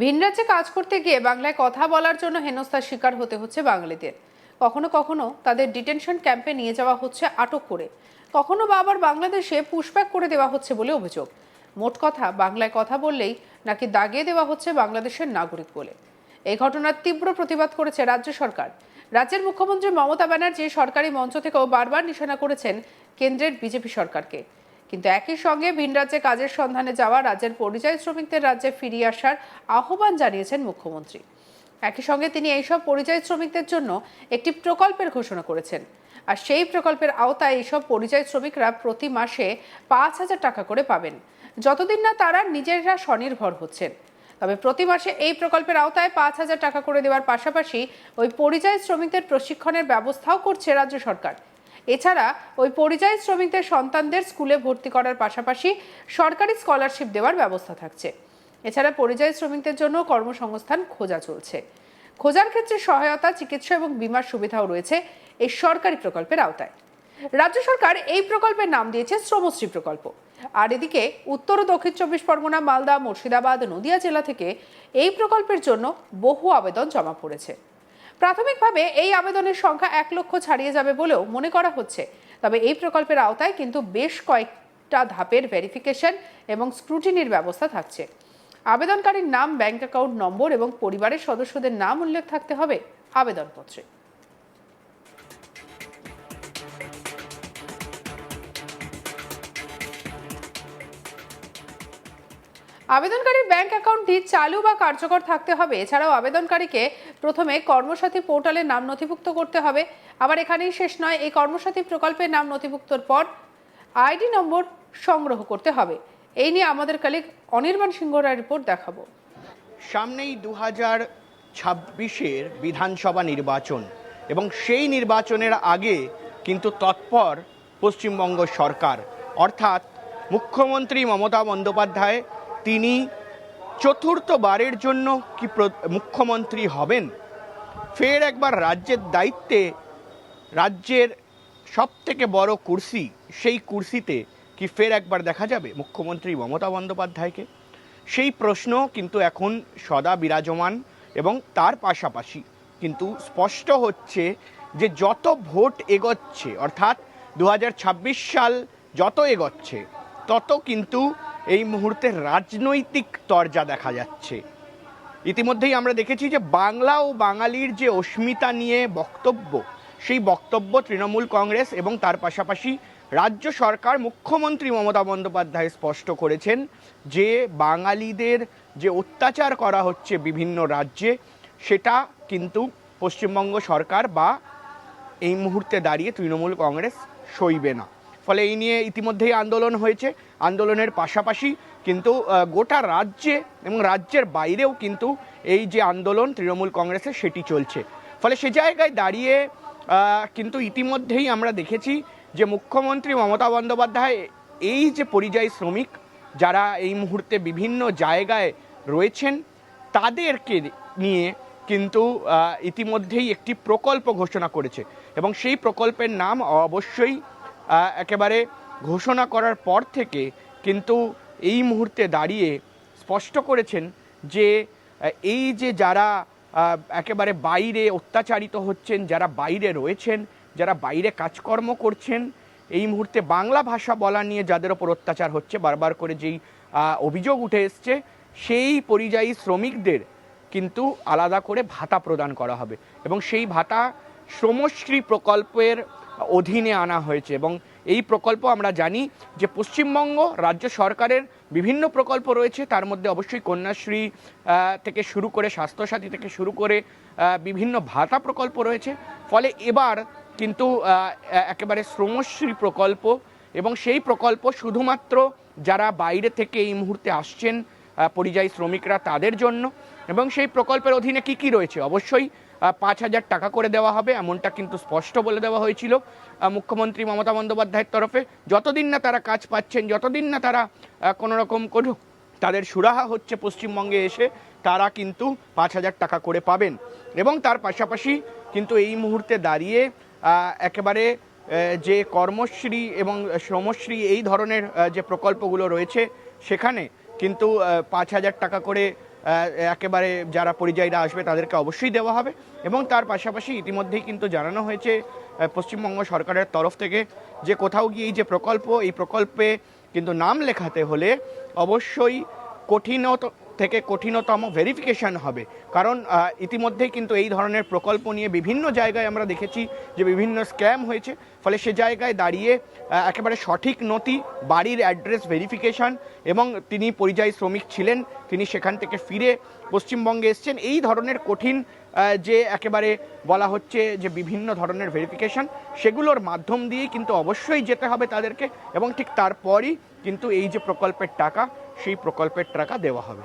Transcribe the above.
ভিন রাজ্যে কাজ করতে গিয়ে বাংলায় কথা বলার জন্য হেনস্থার শিকার হতে হচ্ছে বাঙালিদের। কখনো কখনো তাদের ডিটেনশন ক্যাম্পে নিয়ে যাওয়া হচ্ছে আটক করে। কখনো বা আবার বাংলাদেশে পুশব্যাক করে দেওয়া হচ্ছে বলে অভিযোগ। মোট কথা, বাংলায় কথা বললেই নাকি দাগিয়ে দেওয়া হচ্ছে বাংলাদেশের নাগরিক বলে। এই ঘটনার তীব্র প্রতিবাদ করেছে রাজ্য সরকার। রাজ্যের মুখ্যমন্ত্রী মমতা ব্যানার্জি সরকারি মঞ্চ থেকেও বারবার নিশানা করেছেন কেন্দ্রের বিজেপি সরকারকে। কিন্তু একই সঙ্গে ভিন রাজ্যে কাজের সন্ধানে যাওয়া রাজ্যের পরিযায়ী শ্রমিকদের রাজ্যে ফিরিয়ে আসার আহ্বান জানিয়েছেন মুখ্যমন্ত্রী। একই সঙ্গে তিনি এইসব পরিযায়ী শ্রমিকদের জন্য একটি প্রকল্পের ঘোষণা করেছেন। আর সেই প্রকল্পের আওতায় এইসব পরিযায়ী শ্রমিকরা প্রতি মাসে পাঁচ হাজার টাকা করে পাবেন। যতদিন না তারা নিজেরা স্বনির্ভর হচ্ছেন। তবে প্রতি মাসে এই প্রকল্পের আওতায় পাঁচ হাজার টাকা করে দেওয়ার পাশাপাশি ওই পরিযায়ী শ্রমিকদের প্রশিক্ষণের ব্যবস্থাও করছে রাজ্য সরকার। এছাড়া ওই পরিযায়ী শ্রমিকদের সন্তানদের স্কুলে ভর্তি করার পাশাপাশি সরকারি স্কলারশিপ দেওয়ার ব্যবস্থা থাকছে। এছাড়া পরিযায়ী শ্রমিকদের জন্য কর্মসংস্থান খোঁজা চলছে। খোঁজার ক্ষেত্রে সহায়তা, চিকিৎসা এবং বিমার সুবিধাও রয়েছে এই সরকারি প্রকল্পের আওতায়। রাজ্য সরকার এই প্রকল্পের নাম দিয়েছে শ্রমশ্রী প্রকল্প। আর এদিকে উত্তর ও দক্ষিণ চব্বিশ পরগনা, মালদা, মুর্শিদাবাদ, নদিয়া জেলা থেকে এই প্রকল্পের জন্য বহু আবেদন জমা পড়েছে। প্রাথমিকভাবে এই আবেদনের সংখ্যা এক লক্ষ ছাড়িয়ে যাবে বলেও মনে করা হচ্ছে। তবে এই প্রকল্পের আওতায় কিন্তু বেশ কয়েকটা ধাপের ভেরিফিকেশন এবং স্ক্রুটিনির ব্যবস্থা থাকছে। আবেদনকারীর নাম ব্যাংক অ্যাকাউন্ট নম্বর এবং পরিবারের সদস্যদের নাম উল্লেখ থাকতে হবে আবেদনপত্রে। আবেদনকারীর ব্যাংক অ্যাকাউন্টটি চালু বা কার্যকর থাকতে হবে। এছাড়াও আবেদনকারীকে প্রথমে কর্মসাথী পোর্টালে নাম নথিভুক্ত করতে হবে। আবার এখানেই শেষ নয়, এই কর্মসাথী প্রকল্পের নাম নথিভুক্তর পর আইডি নম্বর সংগ্রহ করতে হবে। এই নিয়ে আমাদের কালিক অনির্বাণ সিংহ রায় রিপোর্ট দেখাবো। সামনেই দু হাজার ছাব্বিশের বিধানসভা নির্বাচন এবং সেই নির্বাচনের আগে কিন্তু তৎপর পশ্চিমবঙ্গ সরকার। অর্থাৎ মুখ্যমন্ত্রী মমতা বন্দ্যোপাধ্যায়, তিনি চতুর্থবারের জন্য কি মুখ্যমন্ত্রী হবেন? ফের একবার রাজ্যের দায়িত্বে, রাজ্যের সব থেকে বড় কুর্সি, সেই কুর্সিতে কি ফের একবার দেখা যাবে মুখ্যমন্ত্রী মমতা বন্দ্যোপাধ্যায়কে? সেই প্রশ্ন কিন্তু এখন সদা বিরাজমান এবং তার পাশাপাশি কিন্তু স্পষ্ট হচ্ছে যে যত ভোট এগোচ্ছে, অর্থাৎ দু হাজার ছাব্বিশ সাল যত এগোচ্ছে, তত কিন্তু এই মুহূর্তে রাজনৈতিক তরজা দেখা যাচ্ছে। ইতিমধ্যেই আমরা দেখেছি যে বাংলা ও বাঙালির যে অস্মিতা নিয়ে বক্তব্য, সেই বক্তব্য তৃণমূল কংগ্রেস এবং তার পাশাপাশি রাজ্য সরকার মুখ্যমন্ত্রী মমতা বন্দ্যোপাধ্যায় স্পষ্ট করেছেন যে বাঙালিদের যে অত্যাচার করা হচ্ছে বিভিন্ন রাজ্যে, সেটা কিন্তু পশ্চিমবঙ্গ সরকার বা এই মুহূর্তে দাঁড়িয়ে তৃণমূল কংগ্রেস সইবে না। ফলে এই নিয়ে ইতিমধ্যেই আন্দোলন হয়েছে। আন্দোলনের পাশাপাশি কিন্তু গোটা রাজ্যে এবং রাজ্যের বাইরেও কিন্তু এই যে আন্দোলন তৃণমূল কংগ্রেসের সেটি চলছে। ফলে সে জায়গায় দাঁড়িয়ে কিন্তু ইতিমধ্যেই আমরা দেখেছি যে মুখ্যমন্ত্রী মমতা বন্দ্যোপাধ্যায় এই যে পরিযায়ী শ্রমিক যারা এই মুহূর্তে বিভিন্ন জায়গায় রয়েছেন, তাদেরকে নিয়ে কিন্তু ইতিমধ্যেই একটি প্রকল্প ঘোষণা করেছে। এবং সেই প্রকল্পের নাম অবশ্যই একেবারে ঘোষণা করার পর থেকে কিন্তু এই মুহূর্তে দাঁড়িয়ে স্পষ্ট করেছেন যে এই যে যারা একেবারে বাইরে অত্যাচারিত হচ্ছেন, যারা বাইরে রয়েছেন, যারা বাইরে কাজকর্ম করছেন, এই মুহূর্তে বাংলা ভাষা বলা নিয়ে যাদের ওপর অত্যাচার হচ্ছে, বারবার করে যেই অভিযোগ উঠে এসছে, সেই পরিযায়ী শ্রমিকদের কিন্তু আলাদা করে ভাতা প্রদান করা হবে। এবং সেই ভাতা শ্রমশ্রী প্রকল্পের অধীনে আনা হয়েছে এবং এই প্রকল্প আমরা জানি যে পশ্চিমবঙ্গ রাজ্য সরকারের বিভিন্ন প্রকল্প রয়েছে। তার মধ্যে অবশ্যই কন্যাশ্রী থেকে শুরু করে স্বাস্থ্যসাথী থেকে শুরু করে বিভিন্ন ভাতা প্রকল্প রয়েছে। ফলে এবার কিন্তু একেবারে শ্রমশ্রী প্রকল্প এবং সেই প্রকল্প শুধুমাত্র যারা বাইরে থেকে এই মুহূর্তে আসছেন পরিযায়ী শ্রমিকরা তাদের জন্য এবং সেই প্রকল্পের অধীনে কি কি রয়েছে? অবশ্যই পাঁচ হাজার টাকা করে দেওয়া হবে, এমনটা কিন্তু স্পষ্ট বলে দেওয়া হয়েছিল। মুখ্যমন্ত্রী মমতা বন্দ্যোপাধ্যায়ের তরফে। যতদিন না তারা কাজ পাচ্ছেন, যতদিন না তারা কোনো রকম কোনো তাদের সুরাহা হচ্ছে পশ্চিমবঙ্গে এসে, তারা কিন্তু পাঁচ হাজার টাকা করে পাবেন। এবং তার পাশাপাশি কিন্তু এই মুহূর্তে দাঁড়িয়ে একেবারে যে কর্মশ্রী এবং শ্রমশ্রী এই ধরনের যে প্রকল্পগুলো রয়েছে, সেখানে কিন্তু পাঁচ হাজার টাকা করে একেবারে যারা পরিযায়ীরা আসবে তাদেরকে অবশ্যই দেওয়া হবে। এবং তার পাশাপাশি ইতিমধ্যেই কিন্তু জানানো হয়েছে পশ্চিমবঙ্গ সরকারের তরফ থেকে যে কোথাও গিয়ে এই যে প্রকল্প, এই প্রকল্পে কিন্তু নাম লেখাতে হলে অবশ্যই কঠিনত থেকে কঠিনতম ভেরিফিকেশন হবে। কারণ ইতিমধ্যেই কিন্তু এই ধরনের প্রকল্প নিয়ে বিভিন্ন জায়গায় আমরা দেখেছি যে বিভিন্ন স্ক্যাম হয়েছে। ফলে সে জায়গায় দাঁড়িয়ে একেবারে সঠিক নথি, বাড়ির অ্যাড্রেস ভেরিফিকেশন এবং তিনি পরিযায়ী শ্রমিক ছিলেন, তিনি সেখান থেকে ফিরে পশ্চিমবঙ্গে এসছেন। এই ধরনের কঠিন যে একেবারে বলা হচ্ছে যে বিভিন্ন ধরনের ভেরিফিকেশন সেগুলোর মাধ্যম দিয়েই কিন্তু অবশ্যই যেতে হবে তাদেরকে এবং ঠিক তারপরই কিন্তু এই যে প্রকল্পের টাকা, সেই প্রকল্পের টাকা দেওয়া হবে।